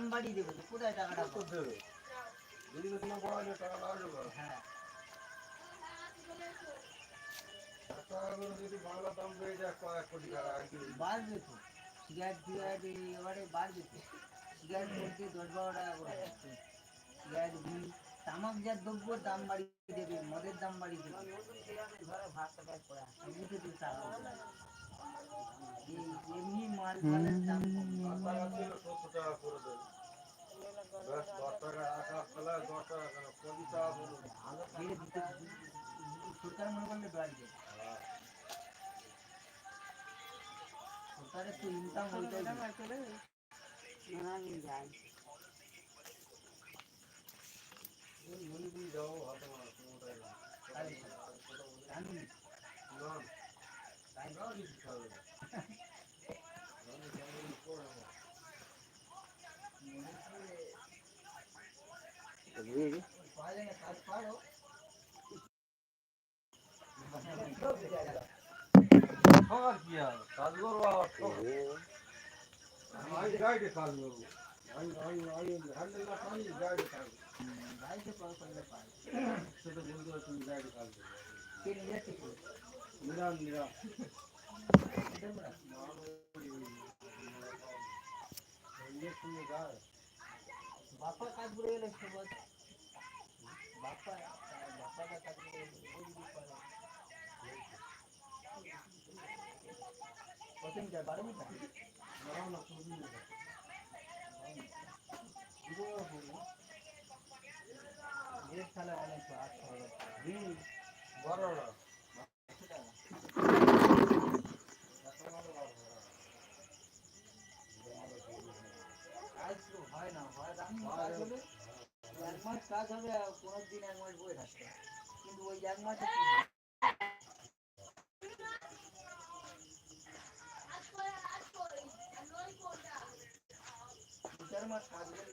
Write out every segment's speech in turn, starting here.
দাম বাড়িয়ে দেবে তো কোথায় টাকাটা কত দেবে যদি কোনো বাড়ালে টাকা লাগবে হ্যাঁ টাকা করে যদি বাংলা দাম বেড়ে যায় কয়েক কোটি টাকা আর কি বাড়বে তো সিগারেট ফিগারেট এই এবারে বাড়বে তো সিগারেট বলতে দশ বারো টাকা করে হচ্ছে সিগারেট বিড়ি তামাকজাত দ্রব্যর দাম বাড়িয়ে দেবে মদের দাম বাড়িয়ে দেবে বুঝে তো টাকা উঠবে। এই এমনি মাল মালের দাম কম। দশ টাকা ছিল সত্তর টাকা করে দেবে সরকার মনে করলে বাড়বে সরকারের তো ইনকাম ওইটাই মনে দিয়ে যাও হাতে মারা কোনোটাই না তাই জানি না তাই না কিছু খাবে না আমি কেমন করে আমার পাওয়া যায় না কাজ আর কাজ করে গেলে সবাই বাপ্পা বাপ্পা কাজ করে গেলে। কত মিটার বারো মিটার না রেট তাহলে অনেক আটশো হাজার টাকা। হুম বারো না আটশো টাকা। কাজ তো হয় না হয় রানিং কাজ হবে এক মাস কাজ হবে কোনো দিন এক মাস বয়ে থাকতে কিন্তু ওই এক মাসে চার মাস কাজ করলে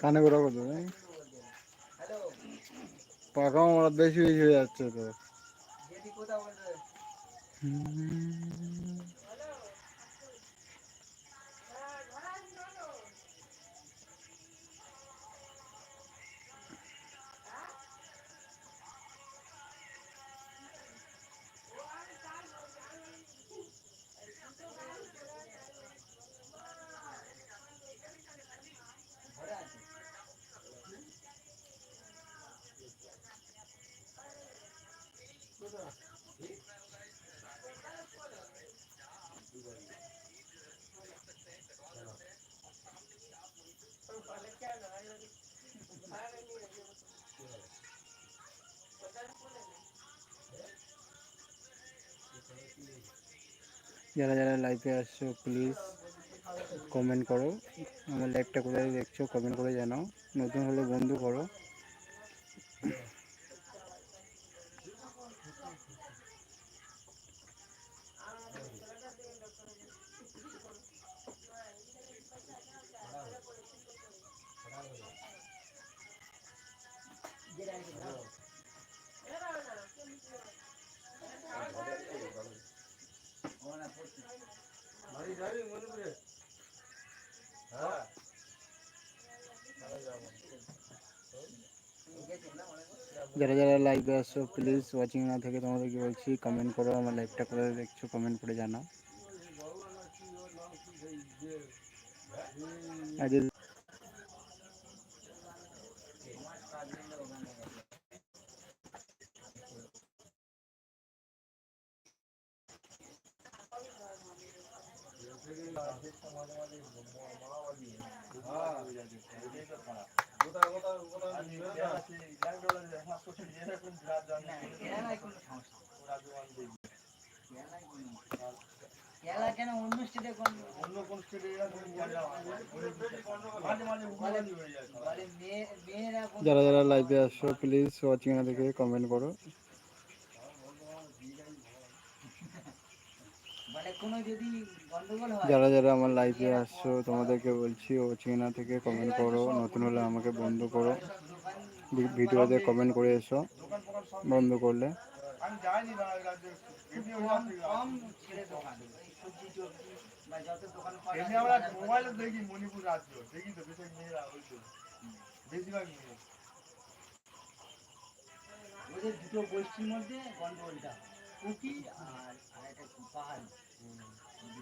কানে করে করতো পাকা আমার বেশি বেশি হয়ে যাচ্ছে তো। যারা যারা লাইভে আসছো প্লিজ কমেন্ট করো। আমার লাইভটা কোথায় দেখছ কমেন্ট করে জানাও। নতুন হলে বন্ধু করো। যারা যারা লাইভে আসছো প্লিজ ওয়াচিং না থেকে তোমাদেরকে বলছি কমেন্ট করো, আমার লাইভটা কোথায় দেখছ কমেন্ট করে জানাও। আর কোনো অন্য স্টেটে যারা যারা লাইভে আসছো প্লিজ ওয়াচিং না দেখে কমেন্ট করো। মানে কোনো যদি যারা যারা আমার লাইভে আসছো, তোমাদেরকে বলছি, ও চেনা থেকে কমেন্ট করো, নতুন হলে আমাকে বন্ধ করো। ভিডিওতে কমেন্ট করে এসো, বন্ধ করলে। দুটো গোষ্ঠীর মধ্যে গন্ডগোলটা। কুকি আর একটা পাহাড়ি।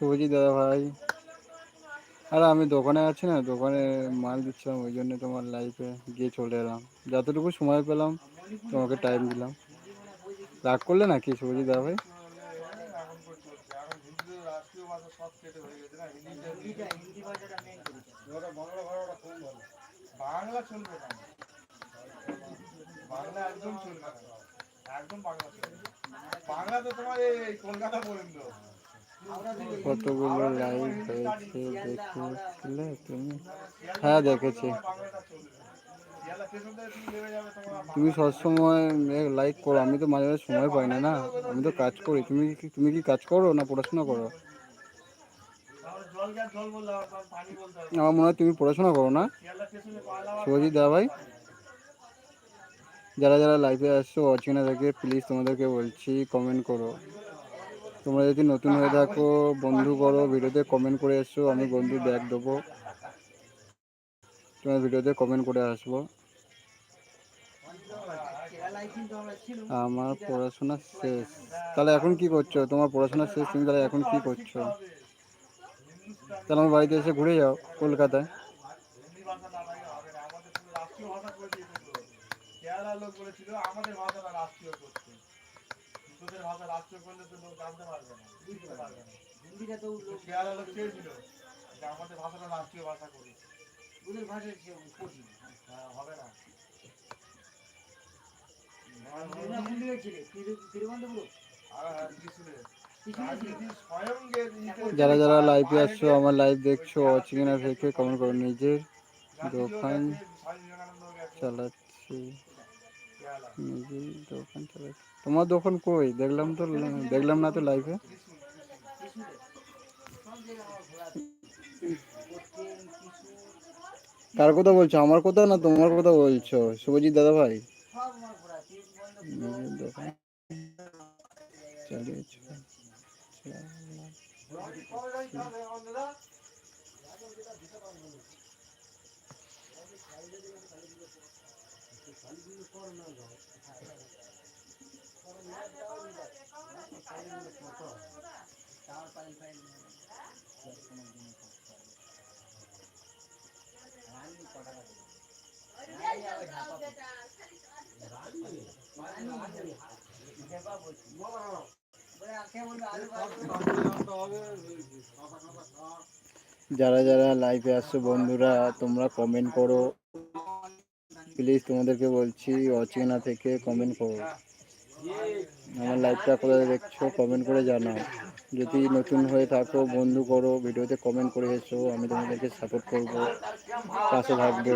শুভজিৎ দাদা ভাই? আরে আমি দোকানে আছি না, দোকানে মাল দিচ্ছিলাম, ওই জন্য তোমার লাইফে গিয়ে চলে এলাম। যতটুকু সময় পেলাম, তোমাকে টাইম দিলাম। রাগ করলে নাকি শুভজিৎ দাদা ভাই? বাংলা চলবে না। বাংলা একদম চলবে না। একদম বাংলা চলবে বাংলা তো তোমার এই কলকাতা পর্যন্ত কতগুলো লাইভ হয়েছে দেখেছিলে তুমি? হ্যাঁ দেখেছি। তুমি সবসময় লাইক করো, আমি তো মাঝে মাঝে সময় পাই না না? আমি তো কাজ করি, তুমি কি তুমি কি কাজ করো না পড়াশোনা করো? আমার মনে হয় তুমি পড়াশোনা করো না? শুভজিৎ দাদা ভাই? যারা যারা লাইভে আসছো অচেনা থেকে প্লিজ তোমাদেরকে বলছি কমেন্ট করো। তোমরা যদি নতুন হয়ে থাকো, বন্ধু করো, ভিডিওতে কমেন্ট করে এসো, আমি বন্ধু ব্যাগ দেবো। তোমার ভিডিওতে কমেন্ট করে আসব। আমরা পড়াশোনা শেষ। তাহলে এখন কি করছ? তোমার পড়াশোনা শেষ, তুমি তাহলে এখন কি করছ? তাহলে আমার বাড়িতে এসে ঘুরে যাও, কলকাতায়। আমাদের রাষ্ট্রীয় তোদের ভাষা রাষ্ট্রীয় করলে তো লোক জানতে পারবে না বুঝতে পারবে না। হিন্দিটা তো লোক চেয়েছিল যে আমাদের ভাষাটা রাষ্ট্রীয় ভাষা করি। ওদের ভাষা কঠিন হ্যাঁ, হবে না। হ্যাঁ, যারা যারা লাইভে আসছো আমার লাইভ দেখছ অচিনা থেকে কমেন্ট করো। নিজের দোকান চালাচ্ছি। নিজের দোকান তোমার দোকান কই? দেখলাম তো, দেখলাম না তো লাইভে কার কথা বলছো? আমার কথা না তোমার কথা বলছো? শুভজিৎ দাদা ভাই? চালিয়েছো যারা যারা লাইভে আসছো বন্ধুরা তোমরা কমেন্ট করো। প্লিজ তোমাদেরকে বলছি, অচেনা থেকে কমেন্ট করো। আমার লাইভটা কোথায় দেখছ কমেন্ট করে জানাও। যদি নতুন হয়ে থাকো, বন্ধু করো, ভিডিওতে কমেন্ট করে এসো, আমি তোমাদেরকে সাপোর্ট করব, পাশে থাকব।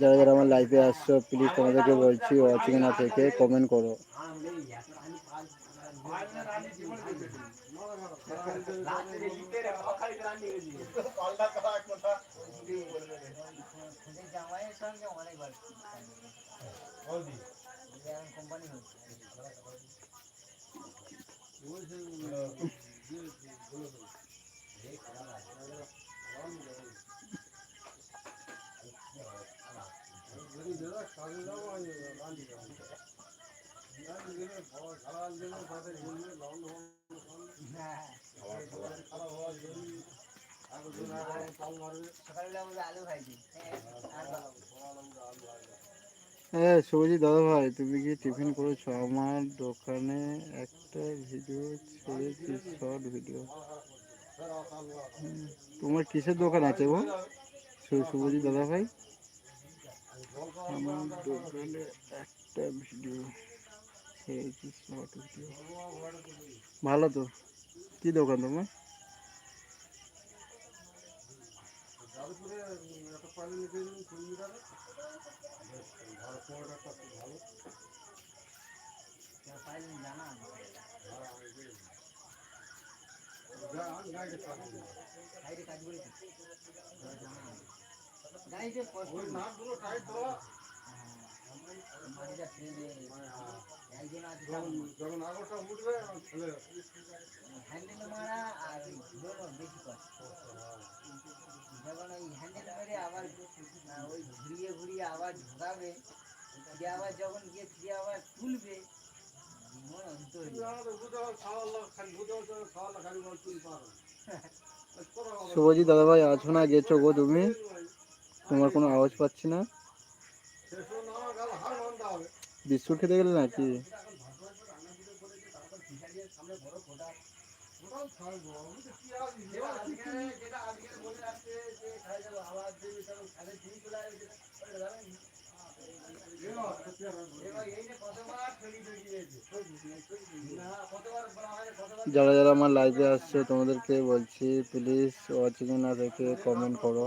যারা যারা আমার লাইফে আসছো প্লিজ তোমাদেরকে বলছি, অচেনা থেকে কমেন্ট করো। জামাইয়ের সঙ্গে অনেকবার কোম্পানি হচ্ছে হ্যাঁ হ্যাঁ শুভজিৎ দাদা ভাই তুমি কি টিফিন করেছ? আমার দোকানে একটা ভিডিও ছেড়েছি শর্ট ভিডিও তোমার কিসের দোকান আছে গো শু- শুভজিৎ দাদা ভাই আমার দোকানে একটা ভিডিও ছেড়েছি শর্ট ভিডিও ভালো তো? কি দোকান তোমার? পাইলেন জানা সাইডে কাজ করেছি। গাড়িতে কষ্ট মাটিটা ট্রেনে যখন হ্যান্ডেল মারা আর ওই হ্যান্ডেল মেরে আবার ওই ঘুরিয়ে ঘুরিয়ে আবার আবার যখন গিয়ে ফিরে আবার তুলবে শুভজিৎ দাদা ভাই আছো না গেছো গো তুমি। তোমার কোনো আওয়াজ পাচ্ছি না। বিস্কুট খেতে গেলে নাকি? যারা যারা আমার লাইভে আসছে, তোমাদেরকে বলছি প্লিজ ওয়াচিং না দেখে কমেন্ট করো।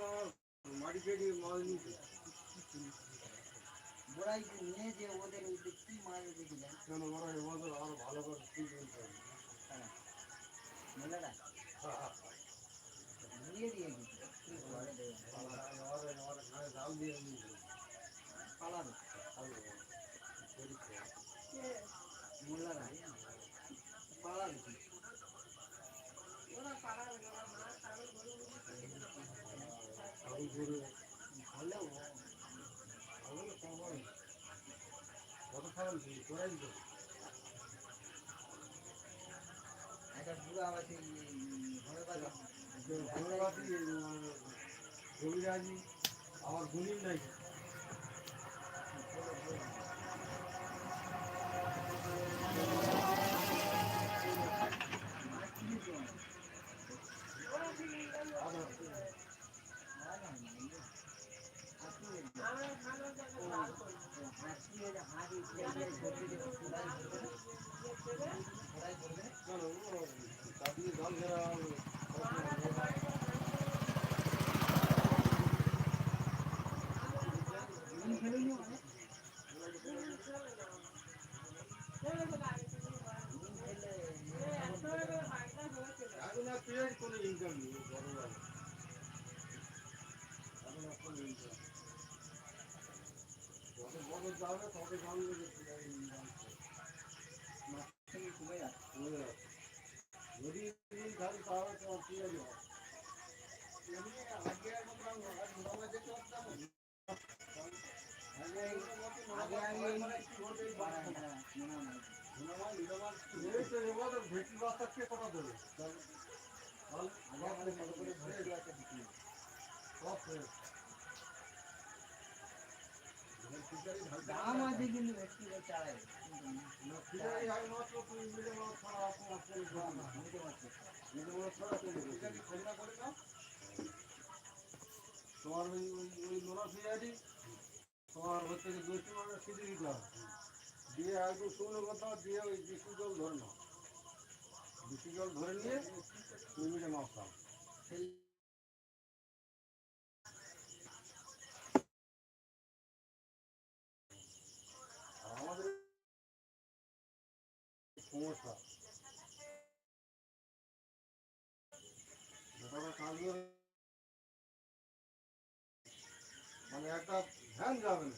দেখছিলেন কেন ওরা এবছর বুড়ো আবার আমার গুণিন নাই কেন ইনকাম নেই বড় কোনো ইনকাম যত বড় যাবে তত জানবে যে পেঁয়াজ ইনকাম কমে যাবে। যদি থাকে তাহলে তোমার পেঁয়াজ হবে এই তো এবার ভেটকি বাচ্চা কে কটা দেবে সব ফ্রেশ। দাম আছে কিন্তু ভেটকি চালাই তোমার ওই ওই নোনা ফিরারি তোমার হচ্ছে যে দোষী মানে সিঁড়ি দিতে হবে দিয়ে একটু শুকনো কথা দিয়ে ওই বৃষ্টি জল ধরে নাও বৃষ্টি জল ধরে নিয়ে তুমি মিলে মাছ খাও আর আমাদের সমস্যা যেটা আমরা কাজ করে মানে একটা ভ্যান যাবে না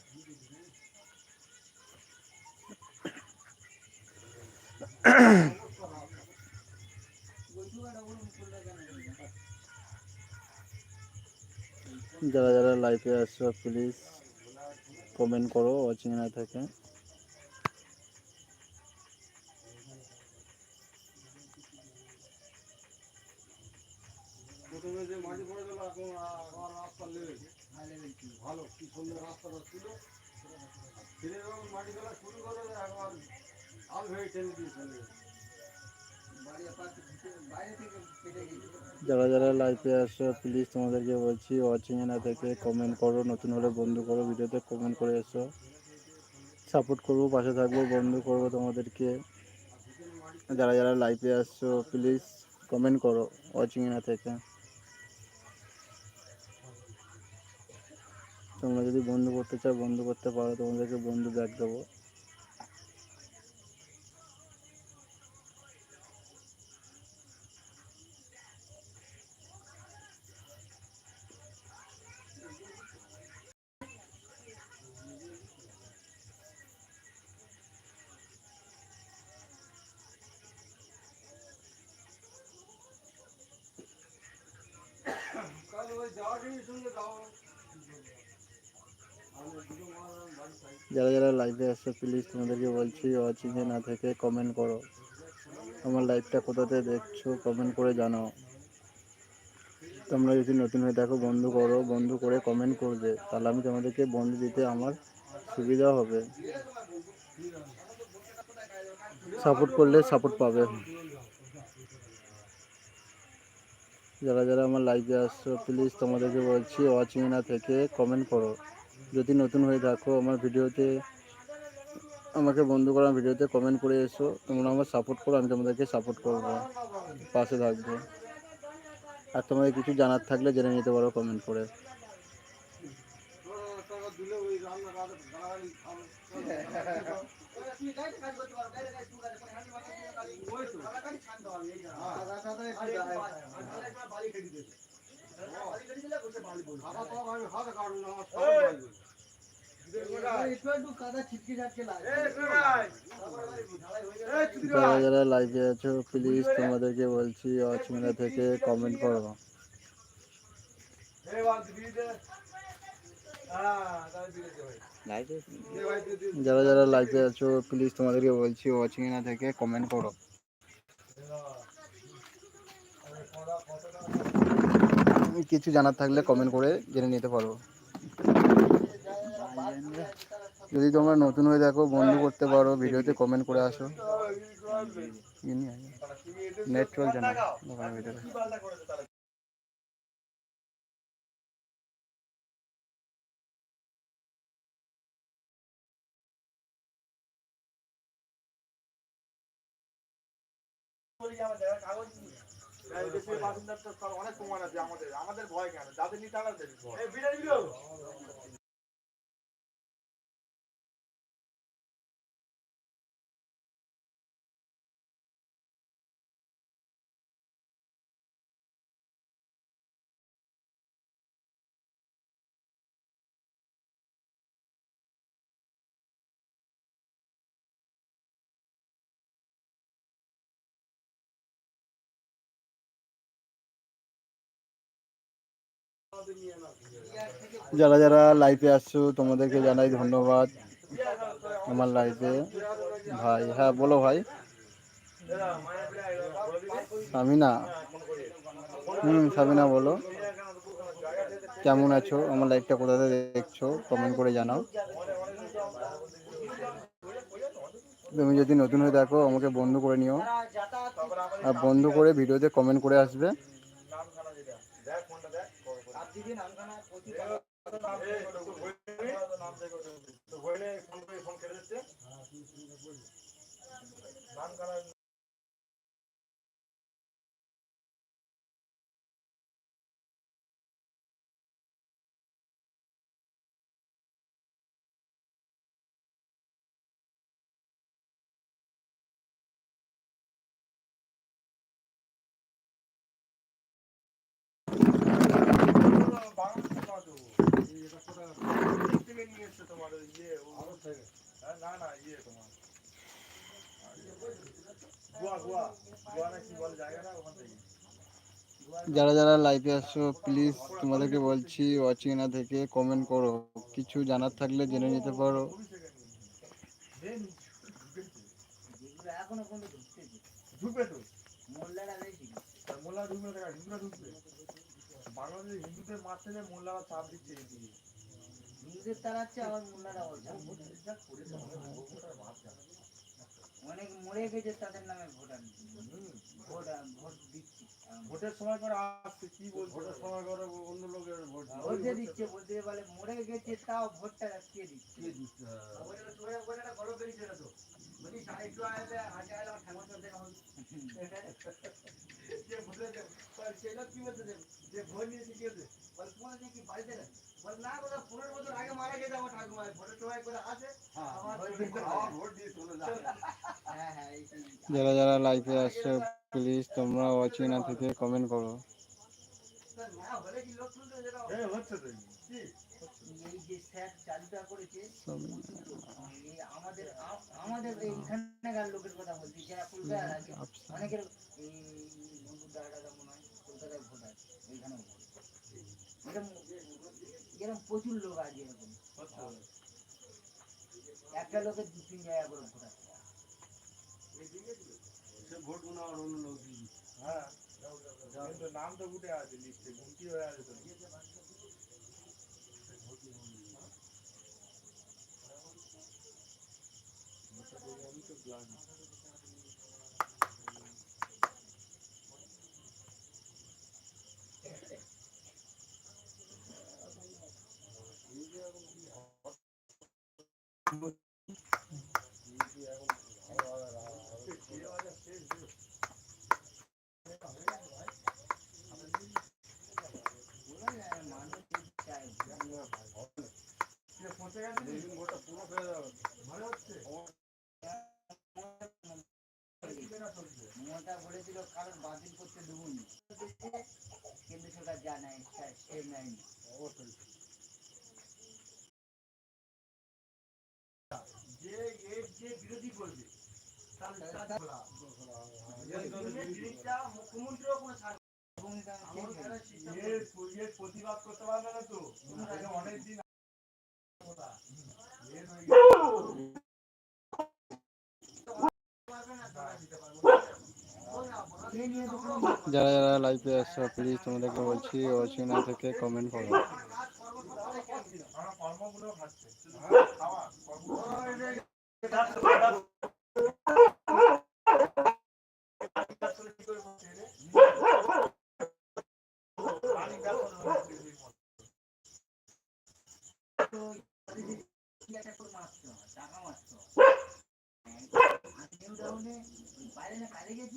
যারা যারা লাইভে আসছো প্লিজ কমেন্ট করো ওয়াচিং না থাকে প্রথমে যে মাটি পড়ে গেল এখন আ- আবার রাস্তা লেগেছে ভালো কি সুন্দর রাস্তাটা ছিল ফিরে যখন মাটি ফেলা শুরু করে একবার আল ভেবে টেনে দিয়ে চলে গেছে বাইরে থেকে কেটে গেছে যারা যারা লাইভে আসছো প্লিজ তোমাদেরকে বলছি ওয়াচিং না থেকে কমেন্ট করো, নতুন হলে বন্ধু করো, ভিডিওতে কমেন্ট করে এসো। সাপোর্ট করব, পাশে থাকব, বন্ধু করব তোমাদেরকে। যারা যারা লাইভে আসছো প্লিজ কমেন্ট করো ওয়াচিং না থেকে তোমরা যদি বন্ধু করতে চাও, বন্ধু করতে পারো, তোমাদেরকে বন্ধু ব্যাগ দেবো কাল ওই যাওয়াটাই সঙ্গে যাও আমি দুটো মাল বাড়ি চাই যারা যারা লাইভে আসছো প্লিজ তোমাদেরকে বলছি ওয়াচিংয়ে না থেকে কমেন্ট করো। আমার লাইভটা কোথাতে দেখছ কমেন্ট করে জানাও। তোমরা যদি নতুন হয়ে দেখো বন্ধু করো, বন্ধু করে কমেন্ট করবে। তাহলে আমি তোমাদেরকে বন্ধু দিতে আমার সুবিধা হবে। সাপোর্ট করলে সাপোর্ট পাবে। যারা যারা আমার লাইভে আসছো প্লিজ তোমাদেরকে বলছি ওয়াচিং না থেকে কমেন্ট করো। যদি নতুন হয়ে থাকো, আমার ভিডিওতে আমাকে বন্ধু করা ভিডিওতে কমেন্ট করে এসো। তোমরা আমার সাপোর্ট করো, আমি তোমাদেরকে সাপোর্ট করব। পাশে থাকব। আর তোমাদের কিছু জানার থাকলে জেনে নিতে পারো কমেন্ট করে। তোরা যারা যারা লাইভে আছো প্লিজ তোমাদেরকে বলছি অচমিনা থেকে কমেন্ট করো। যারা যারা লাইভে আছো প্লিজ তোমাদেরকে বলছি অচমিনা থেকে কমেন্ট করো। কিছু জানার থাকলে কমেন্ট করে জেনে নিতে পারো। যদি তোমরা নতুন হয়ে দেখো বন্ধু করতে পারো, ভিডিওতে কমেন্ট করে আসো। নেট চলছে না ভিতরে। অনেক প্রমাণ আছে আমাদের আমাদের ভয় কেন? যাদের নিয়ে তারা দেবে যারা যারা লাইভে আসছো, তোমাদেরকে জানাই ধন্যবাদ আমার লাইভে ভাই হ্যাঁ বলো ভাই। সামিনা। হুম, সামিনা, বলো। কেমন আছো? আমার লাইভটা কোথাতে দেখছ? কমেন্ট করে জানাও। তুমি যদি নতুন হয়ে দেখো আমাকে বন্ধ করে নিও। আর বন্ধ করে ভিডিওতে কমেন্ট করে আসবে নামখানা যেটা দেখ ফোনটা দেখ কবে করে। থেকে। যারা যারা লাইভে আসছো প্লিজ তোমাদেরকে বলছি অচেনা থেকে কমেন্ট করো। কিছু জানার থাকলে জেনে নিতে পারো। বাংলাদেশে হিন্দুদের মারতে মোল্লারা চাপ দিচ্ছে হিন্দুদের তাড়াচ্ছে আবার মোল্লারা বলছে অনেক মরে গেছে তাদের নামে ভোটার ভোট ভোট দিচ্ছি। ভোটের সময় করে আসছে কি বলছে? ভোটের সময় করে অন্য লোকের ভোট বলতে দিচ্ছে বলতে বলে মরে গেছে তাও ভোটটা কে দিচ্ছে? কে ভোট হ্যাঁ এই সেই। যারা যারা লাইভে আসছো প্লিজ তোমরা অচেনা থেকে কমেন্ট করো। আমাদের আমাদের এইখানকার লোকের কথা বলছি যারা কলকাতার আছে। অনেকের এই দাদা মনে হয় কলকাতায় ভোট আছে এইখানে এরকম প্রচুর লোক আছে এরকম। একটা লোকের দু তিন জায়গা করে ভোট আছে ভোট হয় অন্য লোক হ্যাঁ। কিন্তু নাম তো উঠে আছে লিস্টে ঘুমটি হয়ে আছে তো চাই পৌঁছে গেছে যেদিন ভোটটা পুরো হয়ে যাবে, মনে হচ্ছে মমতা বলেছিল কারণ বাতিল করতে দেবুনি কেন্দ্র সরকার যা নেয় সে- সে নেয়নি অবশ্যই। যে এর যে বিরোধী করবে মুখ্যমন্ত্রীও কোনো প্রতিবাদ করতে পারবে না তো অনেকদিন যারা যারা লাইভে আসছো প্লিজ তোমাদেরকে বলছি অচেনা থেকে কমেন্ট করো। খাচ্ছে হ্যাঁ, টাকা মারতো। বাইরে না বাইরে গেছি